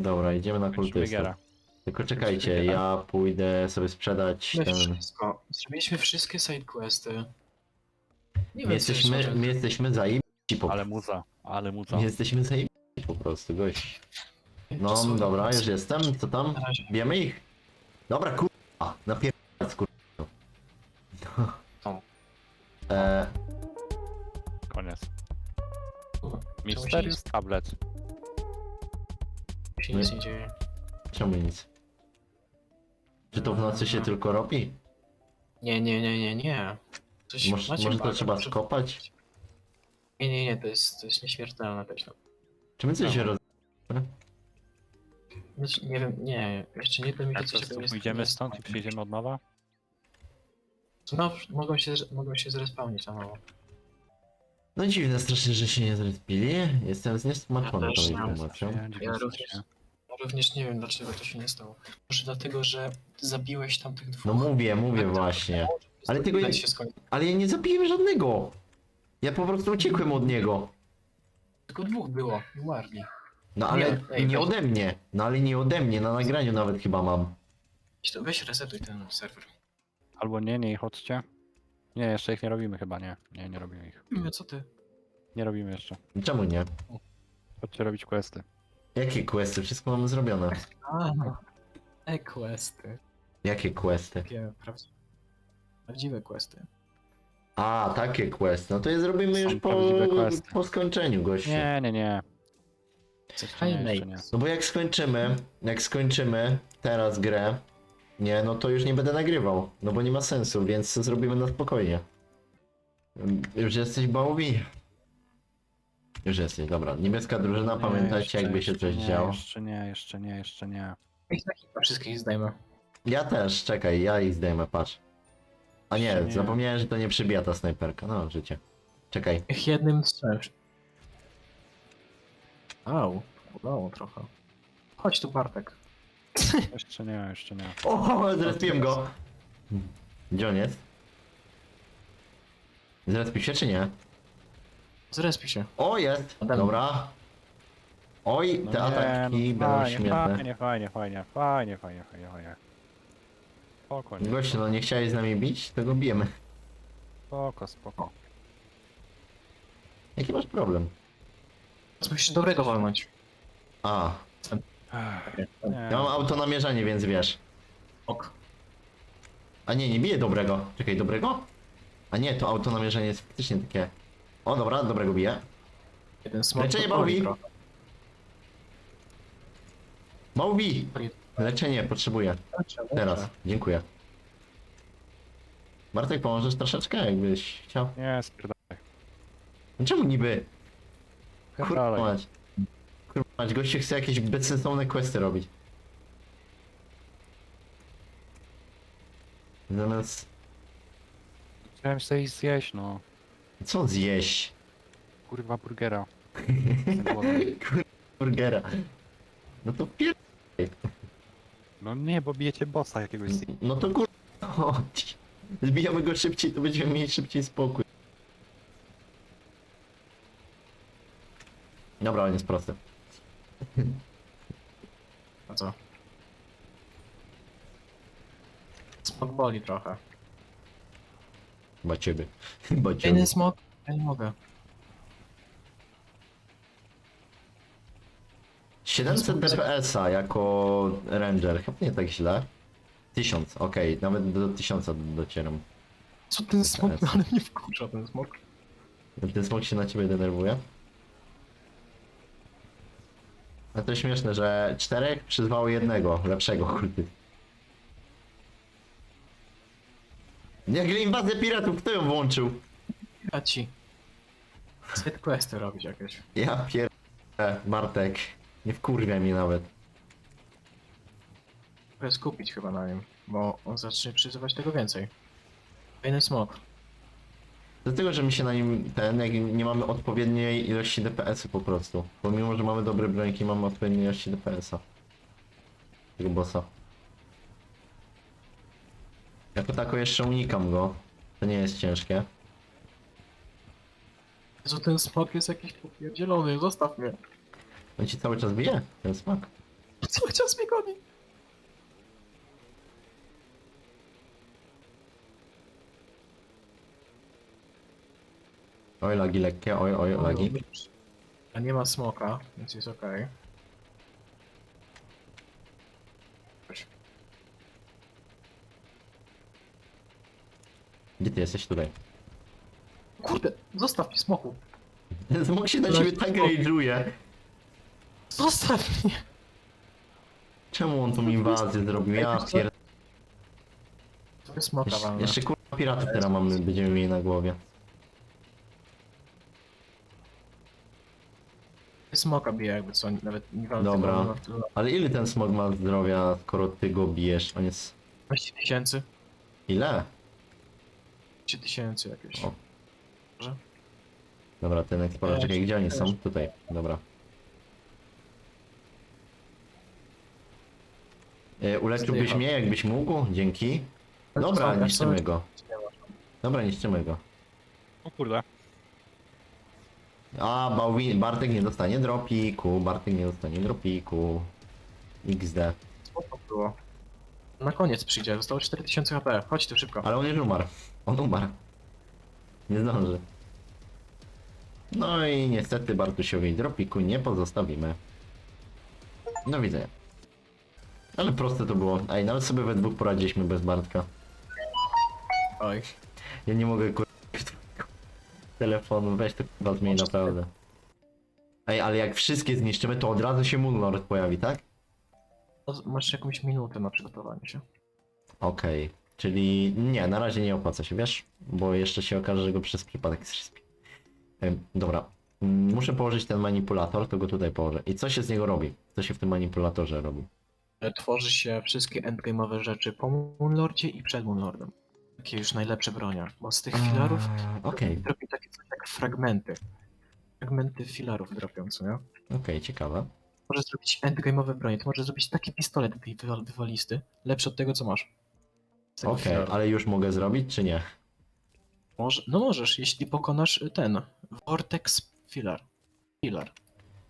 Dobra, idziemy na giera. Tylko czekajcie, ja pójdę sobie sprzedać My ten... wszystko. Zrobiliśmy wszystkie sidequesty. Nie My wiem, co jesteśmy, my jesteśmy zajebici po Ale muza, ale muza. My jesteśmy zajebici po prostu, gość. No dobra, już jestem, co tam? Na razie. Bijemy ich? Dobra, kurwa, napierdać kurwa. O. E, Koniec. Mysterious Tablet. Nic- się nic nie dzieje. czemu nic? Czy to w nocy się tylko robi? Nie, nie, nie, nie, nie. Coś Może, macie może to baga, trzeba skopać? Nie, nie, nie, to jest, to jest nieśmiertelne też. No. Czy my coś No. roz... Znaczy, nie wiem, nie, jeszcze nie to mi się co, coś tu pójdziemy stąd i przyjdziemy od nowa? No, mogą się, z- mogą się zrespawnić na nowo. No dziwne strasznie, że się nie zrespili. Jestem zniesmaczony Ja tą też nie. informacją. Ja również. Ja również nie wiem, dlaczego to się nie stało. Może dlatego, że zabiłeś tam tych dwóch. No mówię, mówię Tak, tak. właśnie. Ale tego Tak nie- się skończy. Ale ja nie zabiłem żadnego! Ja po prostu uciekłem od niego. Tylko dwóch było, i umarli. No ale Nie, ej, nie weź- ode mnie. No ale nie ode mnie, na nagraniu nawet chyba mam. Weź to- Weź resetuj ten serwer. Albo nie, nie, chodźcie. Nie, jeszcze ich nie robimy chyba, nie. Nie, nie robimy ich. No co ty? Nie robimy jeszcze. Czemu nie? Chodźcie robić questy. Jakie questy? Wszystko mamy zrobione. A, e-questy. Jakie questy? Takie prawdziwe, prawdziwe questy. A, takie questy. No to je zrobimy Są już po, prawdziwe questy. po skończeniu, gościu. Nie, nie, nie. Jeszcze Nie, jeszcze nie. No bo jak skończymy, jak skończymy teraz grę, nie, no to już nie będę nagrywał. No bo nie ma sensu, więc zrobimy na spokojnie. Już jesteś Bałwi? Już jesteś, dobra. Niebieska drużyna, Nie, pamiętajcie jeszcze, jakby się jeszcze coś nie, działo. Jeszcze nie, jeszcze nie, jeszcze nie. Ich chyba wszystkich zdejmę. Ja też, czekaj, ja ich zdejmę, patrz. A nie, nie. zapomniałem, że to nie przybija ta snajperka. No, życie. Czekaj. Ich jednym strzałem. Au, udało trochę. Chodź tu Bartek. Jeszcze nie, jeszcze nie. O, zrespiłem go! Gdzie on jest? Zrespił się czy nie? Zrespił się. O, jest! Dobra. Oj, No te nie, ataki no będą fajnie, śmieszne. Fajnie, fajnie, fajnie, fajnie, fajnie, fajnie, fajnie. Spokojnie. Gościu, no nie chciałeś z nami bić, to go bijemy. Spoko, spoko. Jaki masz problem? Teraz musisz dobrego walnąć. A, Nie. nie, ja mam auto namierzanie, więc wiesz. Ok. A nie, nie bije dobrego. Czekaj, dobrego? A nie, to auto namierzenie jest faktycznie takie... O, dobra, dobrego bije. Jeden smok. Leczenie to boli trochę. Leczenie potrzebuję. Teraz, leczę. dziękuję. Bartek, pomożesz troszeczkę, jakbyś chciał? nie, spierdalaj. No Czemu niby? Kurwa mać. Mać, goście chce jakieś bezsensowne questy robić. Zamiast... Chciałem sobie iść zjeść, no. Co zjeść? Kurwa burgera. Jestem głodny. Kurwa burgera. No to pier... No nie, bo bijecie bossa jakiegoś z... No to kurwa chodź. Zbijamy go szybciej, to będziemy mieli szybciej spokój. Dobra, on jest prosty. A co? Smok boli trochę. Chyba ciebie. Chyba ciebie. Jeden smok? Ja nie mogę. 700 DPS-a jako ranger, chyba nie tak źle. 1000, okej, nawet do 1000 docieram. Co ten smok? Teraz. Ale mnie wkurza ten smok. Ten smok się na ciebie denerwuje. A to śmieszne, że czterech przyzwało jednego, lepszego kulty. Jak inwazję piratów, kto ją włączył? Ja ci. Side questy robić jakieś. Ja pier... Bartek. Nie wkurwia mi nawet. Muszę skupić chyba na nim, bo on zacznie przyzywać tego więcej. Jeden smok. Dlatego, że mi się na nim ten, jak nie mamy odpowiedniej ilości DPS-u po prostu. Pomimo, że mamy dobre brońki, mamy odpowiedniej ilości DPS-a. Tego bossa. Jako tako jeszcze unikam go. To nie jest ciężkie. Jezu, ten smok jest jakiś popierdzielony, zostaw mnie. On ci cały czas bije, ten smak. cały czas mnie goni. Oj, lagi lekkie, oj, oj, lagi. A nie ma smoka, więc jest okej. Chodź. Gdzie ty jesteś? Tutaj. Kurde, zostaw mnie smoku. Smok się na ciebie tak rage'uje. Zostaw mnie. Czemu on tą inwazję zrobił? Ja pier... To smoka Jeszcze, walnę. jeszcze kurwa piratów teraz mamy, będziemy mieli na głowie. Smoka bije jakby co, nawet nie walę Dobra. no, Ale ile ten smog ma zdrowia, skoro ty go bijesz? On jest... 20 tysięcy. Ile? 20 tysięcy jakieś. O. Dobra, ten eksplorer, czekaj, gdzie oni są? Tutaj, dobra. E, uleczyłbyś mnie, jakbyś mógł? Dzięki. Dobra, Co, niszczymy co? go. Dobra, niszczymy go. O kurde. A, Bałwin, Bartek nie dostanie dropiku, Bartek nie dostanie dropiku. XD. Spoko było. Na koniec przyjdzie, zostało 4000 HP. Chodź tu szybko. Ale on już umarł. On umarł. Nie zdąży. No i niestety Bartusiowi dropiku nie pozostawimy. Do widzenia. Ale proste to było. Ej, nawet sobie we dwóch poradziliśmy bez Bartka. Oj. Ja nie mogę kur... telefonu, weź to chyba zmień naprawdę. Ej, ale jak wszystkie zniszczymy, to od razu się Moonlord pojawi, tak? To Masz jakąś minutę na przygotowanie się. Okej. Czyli nie, na razie nie opłaca się, wiesz? Bo jeszcze się okaże, że go przez przypadek zrespię. Em, Dobra. Mm, Muszę położyć ten manipulator, to go tutaj położę. I co się z niego robi? Co się w tym manipulatorze robi? E, Tworzy się wszystkie endgame'owe rzeczy po Moonlordzie i przed Moonlordem. Takie już najlepsze bronie. Bo z tych filarów A, Okej, dropi takie coś jak fragmenty. Fragmenty filarów dropią, co nie? okej, ciekawe. Możesz zrobić endgame'owe bronie. To możesz zrobić taki pistolet wy- wywalisty, lepszy od tego, co masz. Z tego Okej, filaru. ale już mogę zrobić, czy nie? Może, no możesz, jeśli pokonasz y, ten Vortex Filar. Filar.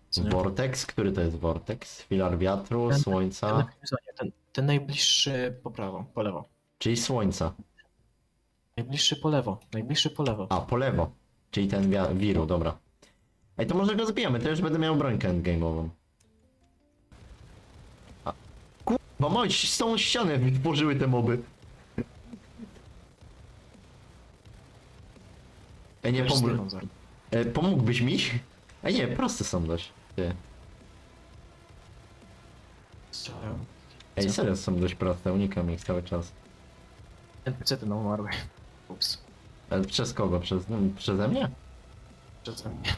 Co nie? Vortex? Który to jest Vortex? Filar wiatru, Ten- słońca, Ten, nawiązanie, ten, ten najbliższy po prawo, po lewo. czyli słońca. Najbliższy po lewo, najbliższy po lewo. A, po lewo. Czyli ten wiru, dobra. Ej, to może go zbijemy, to już będę miał brońkę endgame'ową. A, kurwa, moj, z tą ścianę mi tworzyły te moby. Ej, nie pomóż. zaraz. E, pomógłbyś mi? Ej, nie, proste są dość. Ty. Strzelają. Ej, serio są dość proste, unikam ich cały czas. NPC-ty nam umarły. Ups. Ale przez kogo? Przez, no, przeze mnie? Przeze mnie.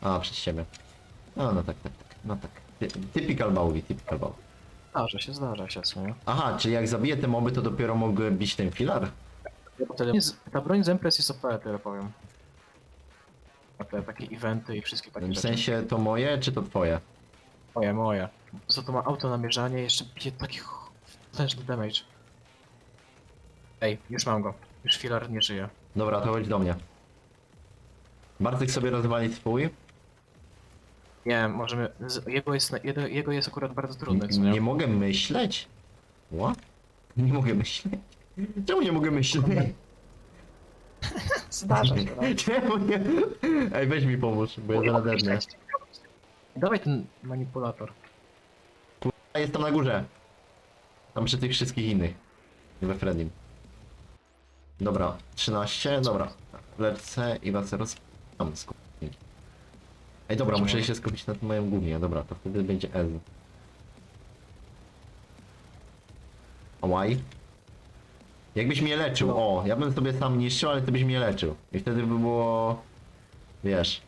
A, przez siebie. No, no tak, tak, tak, no tak. Ty, typical Bowie, typical Bowie. Zdarza się, zdarza się, co nie? Aha, czyli jak zabiję te moby, to dopiero mogę bić ten filar? Tyle- Ta broń z Empress jest OP, tyle powiem. Te takie eventy i wszystkie takie W rzeczy. sensie to moje, czy to twoje? Moje, moje. Co to ma auto namierzanie, jeszcze bije taki ch- potężny damage. Ej, już mam go. Już filar nie żyje. Dobra, to chodź do mnie. Bartek sobie rozwali swój. Nie, możemy. z- Jego jest, na- jego, jego jest akurat bardzo trudny, co nie nie? mogę myśleć? What? Nie mogę myśleć? Czemu nie mogę myśleć? Zdarza się, no. Czemu nie? Ej, weź mi pomóż, bo ja zaraz dednę. Dawaj ten manipulator. A jest tam na górze. Tam przy tych wszystkich innych. We Fredim. Dobra, 13, dobra. Lecę i was roz... Tam skupić. Ej, dobra, muszę się skupić na tym moim głównie. Dobra, to wtedy będzie Ez. Ałaj. Jakbyś mnie leczył, o, ja bym sobie sam niszczył, ale ty byś mnie leczył. I wtedy by było... Wiesz...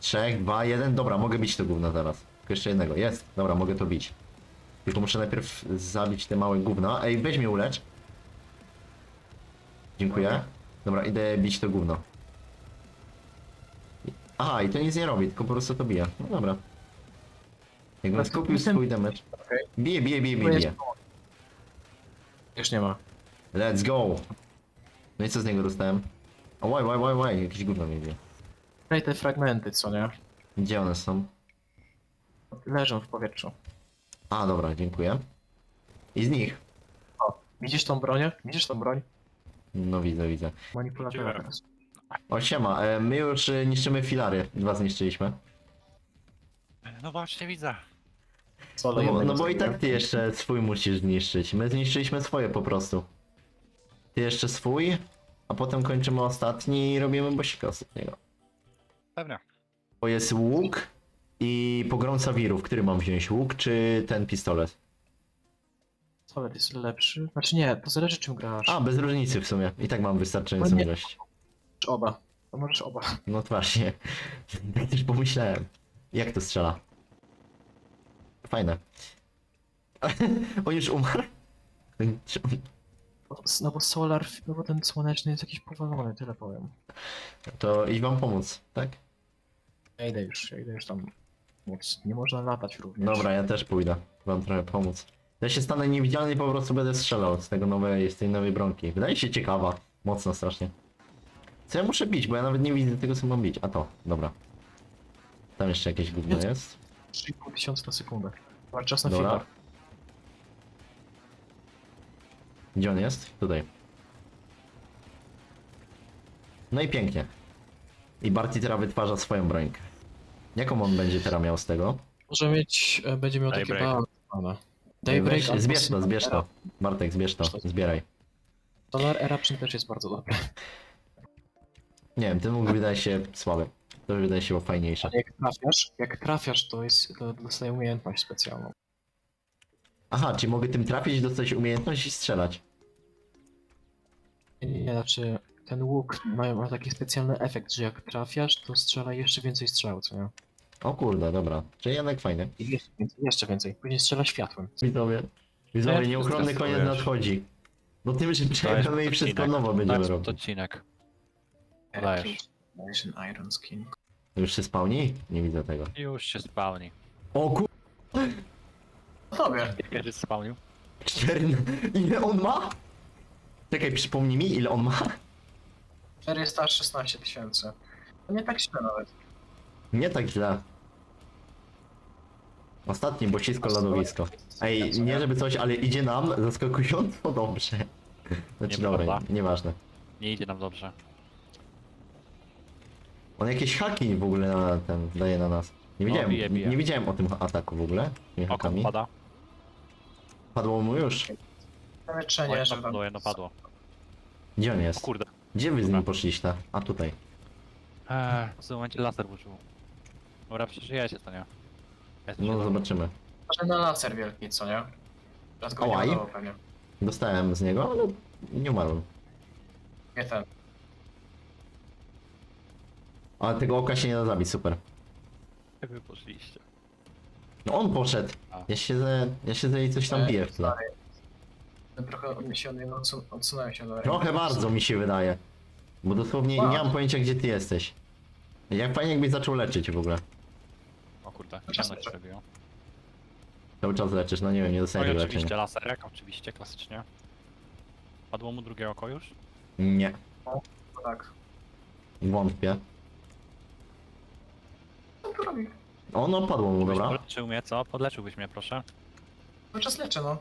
Trzech, dwa, jeden. Dobra, mogę bić to gówno teraz. Tylko jeszcze jednego. Jest. Dobra, mogę to bić. Tylko muszę najpierw zabić te małe gówna. Ej, weź mnie ulecz. Dziękuję. Dobra. Idę bić to gówno. Aha, i to nic nie robi, tylko po prostu to bije. No dobra. Jakbym Tak, skupił jestem- swój damage. Bije, bije, bije, bije, bije. Już nie ma. Let's go. No i co z niego dostałem? O, łaj, łaj, łaj, łaj, jakieś gówno mnie bije. Daj te fragmenty, co nie? Gdzie one są? leżą w powietrzu. A, dobra, dziękuję. I z nich. Widzisz tą bronię? Widzisz tą broń? No widzę, widzę. Manipulatora Dziękuję. teraz. O, siema, e, my już e, niszczymy filary. Dwa zniszczyliśmy. No właśnie widzę. No, bo- no bo i tak ty jeszcze swój musisz zniszczyć. My zniszczyliśmy swoje po prostu. Ty jeszcze swój, a potem kończymy ostatni i robimy bosika ostatniego. Pewnie. Bo jest łuk i pogromca wirów. Który mam wziąć? Łuk czy ten pistolet? Solet jest lepszy. Znaczy nie, to zależy czym grasz. A, bez różnicy w sumie. I tak mam wystarczającą No nie. ilość. Możesz oba. To możesz oba. No to właśnie. Tak też pomyślałem. Jak to strzela? Fajne. On już umarł? Bo- No bo solar, no bo ten słoneczny jest jakiś powalony, tyle powiem. To idź wam pomóc, tak? Ja idę już, ja idę już tam. Móc. Nie można latać również. Dobra, ja też pójdę. Wam trochę pomóc. Ja się stanę niewidzialny i po prostu będę strzelał z tego nowej, z tej nowej bronki. Wydaje się ciekawa. Mocno strasznie. Co ja muszę bić, bo ja nawet nie widzę tego co mam bić. A to, dobra. Tam jeszcze jakieś gówno Jest. jest. 3,5 tysiąca na sekundę. Masz czas na Dobra. filar. Gdzie on jest? Tutaj. No i pięknie. I Barty teraz wytwarza swoją brońkę. Jaką on będzie teraz miał z tego? Może mieć, e, będzie miał takie Daybreak. balans. Albo Zbierz to, zbierz to. Bartek, zbierz to. Zbieraj. Solar Eruption też jest bardzo dobry. Nie wiem, ten mógł wydaje się słaby. To wydaje się fajniejsze. Ale jak trafiasz, jak trafiasz, to jest, to dostaje umiejętność specjalną. Aha, czy mogę tym trafić, dostać umiejętność i strzelać? Nie, znaczy ten łuk ma, ma taki specjalny efekt, że jak trafiasz, to strzela jeszcze więcej strzał, co nie? O kurde, dobra. Czyli jednak fajny. I jeszcze więcej, jeszcze więcej. Później strzela światłem. Widzowie. Widzowie, nieuchronny koniec nadchodzi. No tym, że Dajesz przejdziemy i wszystko odcinek. nowo będziemy Dajesz robić. odcinek. Dajesz. Nation Iron Skin. Już się spełni? Nie widzę tego. Już się spawni. O kur... Tobie. Kiedy spawnił? Cztery... Ile on ma? Czekaj, przypomnij mi, ile on ma? 416 tysięcy. To nie tak źle nawet. Nie tak źle. Ostatni bocisko lodowisko. Ej, nie żeby coś, ale idzie nam zaskakująco dobrze. Znaczy dobra, Nieprawda. nieważne. Nie idzie nam dobrze. On jakieś haki w ogóle na ten daje na nas. Nie No, widziałem, bije, bije. nie widziałem o tym ataku w ogóle. Tymi Oko hakami. pada. Padło mu już. To leczenie, żeby... padło, jedno padło. Gdzie on O jest? kurde. Gdzie wy z nim Dobra. poszliście? A tutaj. Eee, w tym momencie laser użył. Dobra, przeżyjecie to nie? Ja się No zobaczymy. Może na laser wielki, co nie? Teraz go nie Ałaj. ładował pewnie. Dostałem z niego, ale nie umarłem. Nie ten. Ale tego oka się nie da zabić, super. Jak wy poszliście? No on poszedł. A. Ja się ze, ja się ze i coś tam E, biję w tle. Trochę od się od niego odsun- odsunąłem się do Trochę bardzo mi się wydaje. Bo dosłownie nie mam pojęcia gdzie ty jesteś. Jak fajnie jakbyś zaczął leczyć w ogóle. Kurde, ciemno się robiło. Cały czas leczysz, no nie wiem, nie No dostaję i tego oczywiście leczenia. laserek, oczywiście, klasycznie. Padło mu drugie oko już? Nie, Tak. wątpię. Co tu robi? O, no padło mu, Byś dobra. Podleczył mnie, co? Podleczyłbyś mnie, proszę. Cały czas leczę, no.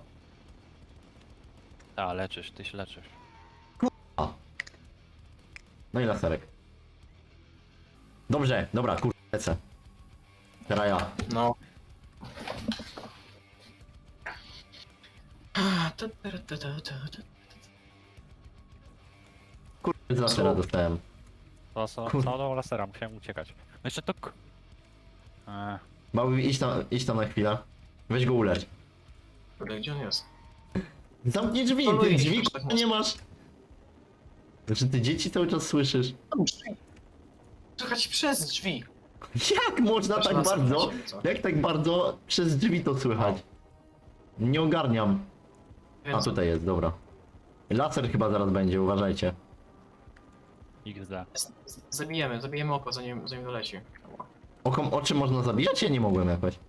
A, leczysz, ty się leczysz. No i laserek. Dobrze, dobra, kur... lecę. Teraz ja. No. Ah, ta, ta, ta, ta, ta, ta. Kur... z lasera dostałem. To co, Kur- lasera, musiałem uciekać. No jeszcze to... k- Eee, Bawi, idź tam, idź tam na chwilę. Weź go ulecz. Kurde, gdzie on jest? Zamknij drzwi, No, ty no, drzwi kurwa, nie masz. Znaczy ty dzieci cały czas słyszysz. Słychać przez drzwi. Jak można tak bardzo? co. Jak tak bardzo przez drzwi to słychać? Nie ogarniam. A tutaj jest, dobra. Laser chyba zaraz będzie, uważajcie. XD. z- z- zabijemy, zabijemy oko zanim, zanim doleci. Okom oczy można zabijać? Ja nie mogłem jakoś.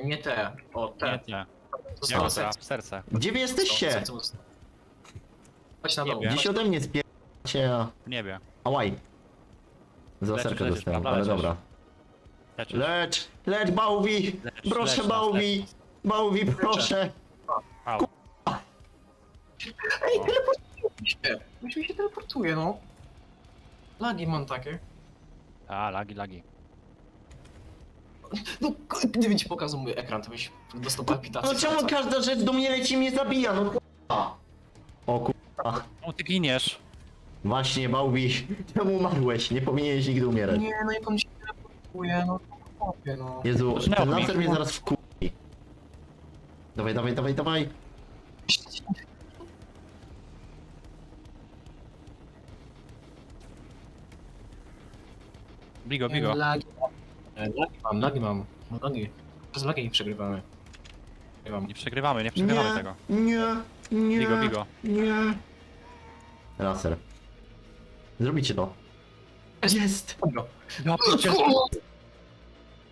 E, Nie te, o Nie, te. nie. Zostało Ja serce. w serce. Gdzie wy jesteście? Serce. Chodź na Nie dół. wiem. Gdzieś ode mnie spieracie, a... W niebie. Ałaj. Z laserka lecisz, dostałem, prawda? ale Lecisz. dobra. Leczysz. Lecz, lecz Bałwi! Lecz, Proszę lecz nas, Bałwi! Bałwi, proszę! Au. Ej, teleportuje mi się! Już mi się teleportuje, no. Lagi mam takie. A, lagi, lagi. No, k- gdybym ci pokazał mój ekran, to byś dostał palpitację. No czemu każda rzecz do mnie leci i mnie zabija, no k***a. O k***a. O, ty giniesz. Właśnie, Bałwi, czemu umarłeś? Nie powinieneś nigdy umierać. Nie, no jak on teleportuje, no to chłopie, no. Jezu, Zaczynało ten mi. laser mnie zaraz wkupi. Dawaj, dawaj, dawaj, dawaj. Bigo, bigo. Lagi. E, Lagi mam, lagi mam. No, Lagi. Przez lagi nie przegrywamy. Przegrywam. Nie przegrywamy, nie przegrywamy Nie, tego. nie, nie, Bigo, bigo. nie. Laser. Zrobicie to. Jest! Dobra. Ja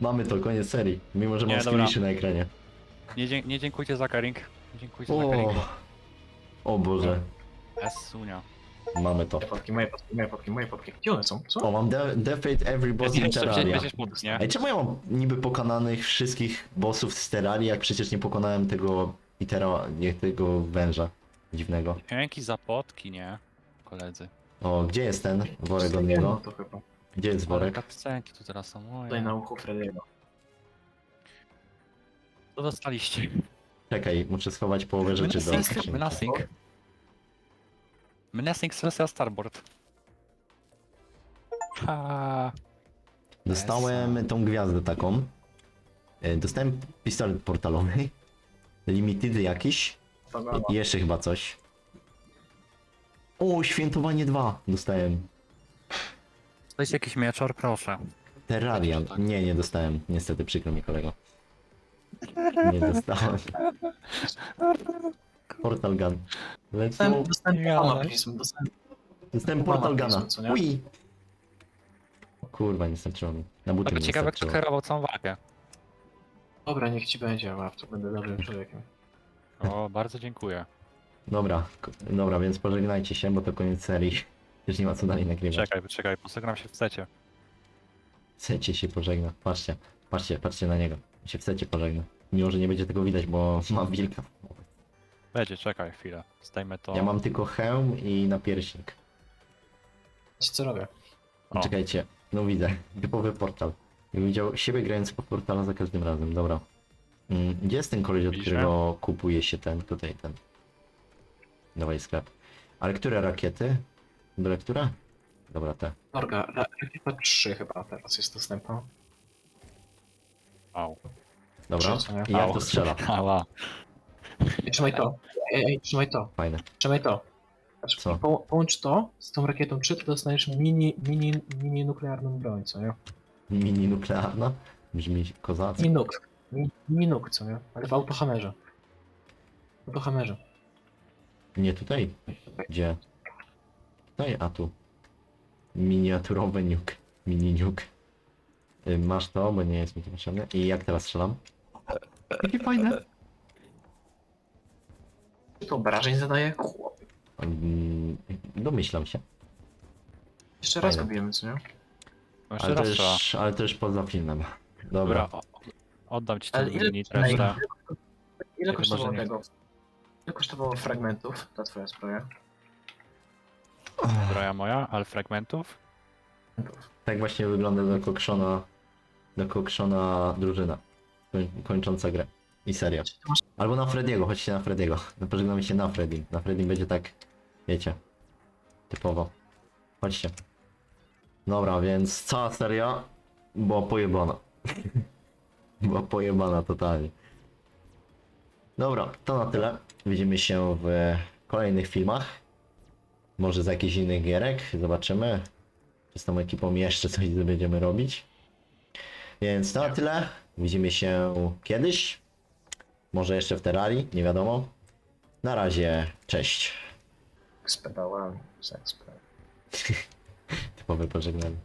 Mamy to, koniec serii. Mimo, że mam Nie, dobra. screenshy na ekranie. nie, dzie- nie dziękujcie za caring. Nie dziękujcie za O, caring. o Boże, Esunia. mamy to. Moje fotki, moje fotki, moje fotki, moje fotki. Gdzie one są? Co? O, mam de defeat every boss in Terraria. będziesz mógł, nie? Ej, czemu ja mam niby pokonanych wszystkich bossów z Terrarii, jak przecież nie pokonałem tego Itera, nie tego węża dziwnego. Dzięki za potki, nie? Koledzy. O, gdzie jest ten worek od niego? To chyba. Gdzie jest Ale worek? kapscenki tu teraz są Tutaj na uchu Frediego. Co dostaliście? Czekaj, muszę schować połowę rzeczy do Menacing, skrzynki. Menacing. Menacing Celestial Starboard. Ha. Dostałem tą gwiazdę taką. E, Dostałem pistolet portalowy. Limited jakiś. To I jeszcze chyba coś. O, świętowanie 2 dostałem. To jest jakiś mieczor, proszę. Terraria. Nie, nie dostałem. Niestety, przykro mi kolego. Nie dostałem. Portal gun. Let's Dostałem, go. dostałem Ja. Dostałem Dostałem portal guna. pism, co nie? Ui. O kurwa, nie starczyło mi. Na buty Tylko nie ciekawe, kto starczyło. kierował całą walkę. Dobra, niech ci będzie, to będę dobrym człowiekiem. O, bardzo dziękuję. Dobra, k- dobra, więc pożegnajcie się, bo to koniec serii. Już nie ma co dalej nagrywać. Czekaj, czekaj, posegnam się w secie. Chcecie się pożegna. Patrzcie, patrzcie, patrzcie na niego. Się chcecie pożegna. Mimo, że nie będzie tego widać, bo mam wilka. Będzie, czekaj chwilę. Zdejmę to. Ja mam tylko hełm i napierśnik. Ci co robię? O. Czekajcie, no widzę. Typowy portal. Bym widział siebie grając po portalu za każdym razem, dobra. Mm, Gdzie jest ten koleś, od Widzisz którego kupuje się ten, tutaj ten? Dawaj sklep. Ale które rakiety? Dobra, które? Dobra, te. Orga, ra- rakieta 3 chyba teraz jest dostępna. Au. Dobra. Nie? I jak Au. to strzela? Ała. Ej, trzymaj to. Ej, ej, trzymaj to. Fajne. Trzymaj to. Patrz, Co? Po, połącz to z tą rakietą 3, to dostaniesz mini, mini, mini nuklearną broń, co nie? Mini nuklearna? Brzmi kozacko. Mini nuk. Mini, mini nuk, co nie? Ale w autohamerze. W autohamerze. Nie tutaj. Gdzie? Tutaj, a tu. Miniaturowy nuke. Mini nuke. Y, Masz to, bo nie jest mi to potrzebne. I jak teraz strzelam? Jakie fajne. Czy to obrażeń zadaje? Chłopie. Mm, Domyślam się. Jeszcze raz Fajne. robimy, co nie? No Jeszcze Ale raz trzeba. też, ale też poza filmem. Dobra. Dobra. o- Oddam ci Ale ten ile- mini. Ile kosztowało nie. tego? Ile kosztowało fragmentów ta twoja zbroja? Zbroja moja, ale fragmentów. Tak właśnie wygląda dokokszona, dokokszona drużyna. Koń- Kończąca grę. I seria. Albo na Frediego, chodźcie na Frediego. No, Pożegnamy się na Fredim. Na Fredim będzie tak, wiecie, typowo. Chodźcie. Dobra, więc cała seria była pojebana. była pojebana totalnie. Dobra, to na tyle. Widzimy się w kolejnych filmach. Może z jakichś innych gierek. Zobaczymy. Czy z tą ekipą jeszcze coś będziemy robić. Więc to na tyle. Widzimy się kiedyś. Może jeszcze w Terrarii, nie wiadomo. Na razie, cześć. z pedałami? Seks, Typowe pożegnanie.